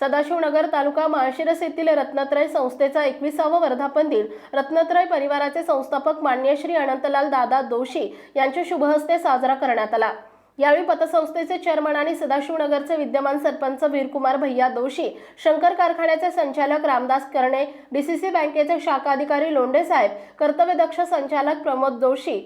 सदाशिवनगर तालुका माळशिरस येथील रत्नत्रय संस्थेचा एकविसावा वर्धापन दिन. रत्नत्रय परिवाराचे संस्थापक मान्य श्री अनंतलाल दादा दोशी यांच्या शुभहस्ते साजरा करण्यात आला. यावेळी पतसंस्थेचे चेअरमन आणि सदाशिवनगरचे विद्यमान सरपंच वीरकुमार भैया दोशी शंकर कारखान्याचे संचालक रामदास करणे डीसीसी बँकेचे शाखा अधिकारी लोंढे साहेब कर्तव्यदक्ष संचालक प्रमोद दोशी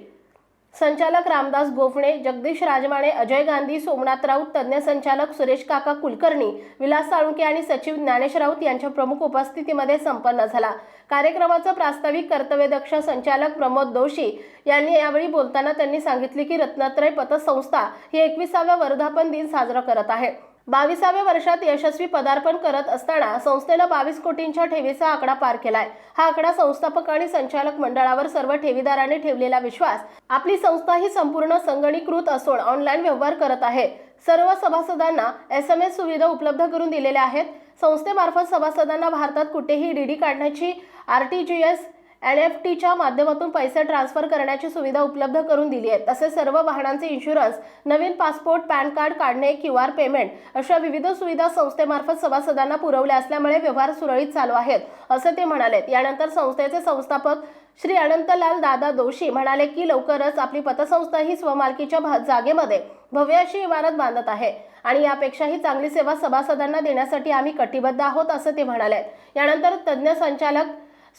संचालक रामदास गोफणे जगदीश राजमाणे अजय गांधी सोमनाथ राऊत तज्ज्ञ संचालक सुरेश काका कुलकर्णी विलास साळुंके आणि सचिव ज्ञानेश राऊत यांच्या प्रमुख उपस्थितीमध्ये संपन्न झाला. कार्यक्रमाचं प्रास्ताविक कर्तव्यदक्ष संचालक प्रमोद दोशी यांनी यावेळी बोलताना त्यांनी सांगितले की रत्नात्रय पतसंस्था ही एकविसाव्या वर्धापन दिन साजरा करत आहे. बावीसाव्या वर्षात यशस्वी पदार्पण करत असताना संस्थेनं बावीस कोटींच्या ठेवीचा आकडा पार केलाय. हा आकडा संस्थापक आणि संचालक मंडळावर सर्व ठेवीदारांनी ठेवलेला विश्वास आपली संस्था ही संपूर्ण संगणीकृत असून ऑनलाईन व्यवहार करत आहे. सर्व सभासदांना एस एम एस सुविधा उपलब्ध करून दिलेल्या आहेत. संस्थेमार्फत सभासदांना भारतात कुठेही डीडी काढण्याची R T G S N F टीच्या माध्यमातून पैसे ट्रान्सफर करण्याची सुविधा उपलब्ध करून दिली आहे तसेच सर्व वाहनांचे इन्शुरन्स नवीन पासपोर्ट पॅन कार्ड काढणे क्यू आर पेमेंट अशा विविध सुविधा संस्थेमार्फत सभासदांना पुरवल्या असल्यामुळे व्यवहार सुरळीत चालू आहेत असे ते म्हणाले यानंतर संस्थेचे संस्थापक श्री अनंतलाल दादा दोशी म्हणाले की लवकरच आपली पतसंस्था ही स्वमालकीच्या भा- जागेमध्ये भव्य अशी इमारत बांधत आहे आणि यापेक्षाही चांगली सेवा सभासदांना देण्यासाठी आम्ही कटिबद्ध आहोत असं ते म्हणाले यानंतर तज्ज्ञ संचालक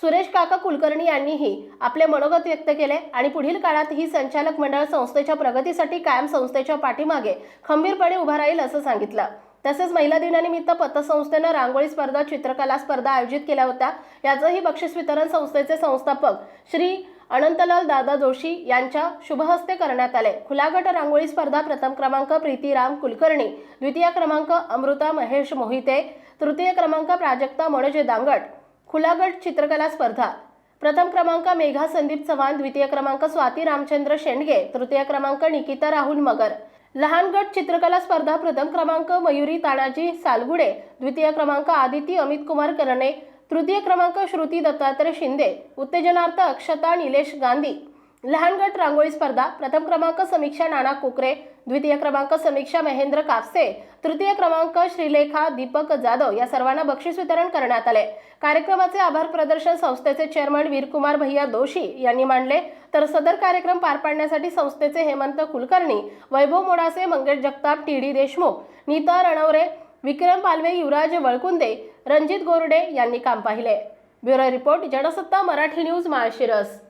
सुरेश काका कुलकर्णी यांनीही आपले मनोगत व्यक्त केले आणि पुढील काळात ही संचालक मंडळ संस्थेच्या प्रगतीसाठी कायम संस्थेच्या पाठीमागे खंबीरपणे उभा राहील असं सांगितलं. तसेच महिला दिनानिमित्त पतसंस्थेनं रांगोळी स्पर्धा चित्रकला स्पर्धा आयोजित केल्या होत्या. याचंही बक्षीस वितरण संस्थेचे संस्थापक श्री अनंतलाल दादा जोशी यांच्या शुभहस्ते करण्यात आले. खुलागट रांगोळी स्पर्धा प्रथम क्रमांक प्रीती राम कुलकर्णी द्वितीय क्रमांक अमृता महेश मोहिते तृतीय क्रमांक प्राजक्ता मनोज दांगट खुलागट चित्रकला स्पर्धा. प्रथम क्रमांक मेघा संदीप चव्हाण द्वितीय क्रमांक स्वाती रामचंद्र शेंडगे तृतीय क्रमांक निकिता राहुल मगर. लहान गट चित्रकला स्पर्धा प्रथम क्रमांक मयुरी तानाजी सालगुडे द्वितीय क्रमांक आदिती अमित कुमार करणे तृतीय क्रमांक श्रुती दत्तात्रय शिंदे उत्तेजनार्थ अक्षता निलेश गांधी. लहान गट रांगोळी स्पर्धा प्रथम क्रमांक समीक्षा नाना कोकरे द्वितीय क्रमांक समीक्षा महेंद्र कापसे तृतीय क्रमांक श्रीलेखा दीपक जाधव या सर्वांना बक्षीस वितरण करण्यात आले. कार्यक्रमाचे आभार प्रदर्शन संस्थेचे चेअरमन वीरकुमार भैया दोशी यांनी मांडले. तर सदर कार्यक्रम पार पाडण्यासाठी संस्थेचे हेमंत कुलकर्णी वैभव मोडासे मंगेश जगताप टी डी देशमुख नीता रणवरे विक्रम पालवे युवराज वळकुंदे रणजित गोरडे यांनी काम पाहिले. Bureau report Jansatta Marathi news Malshiras.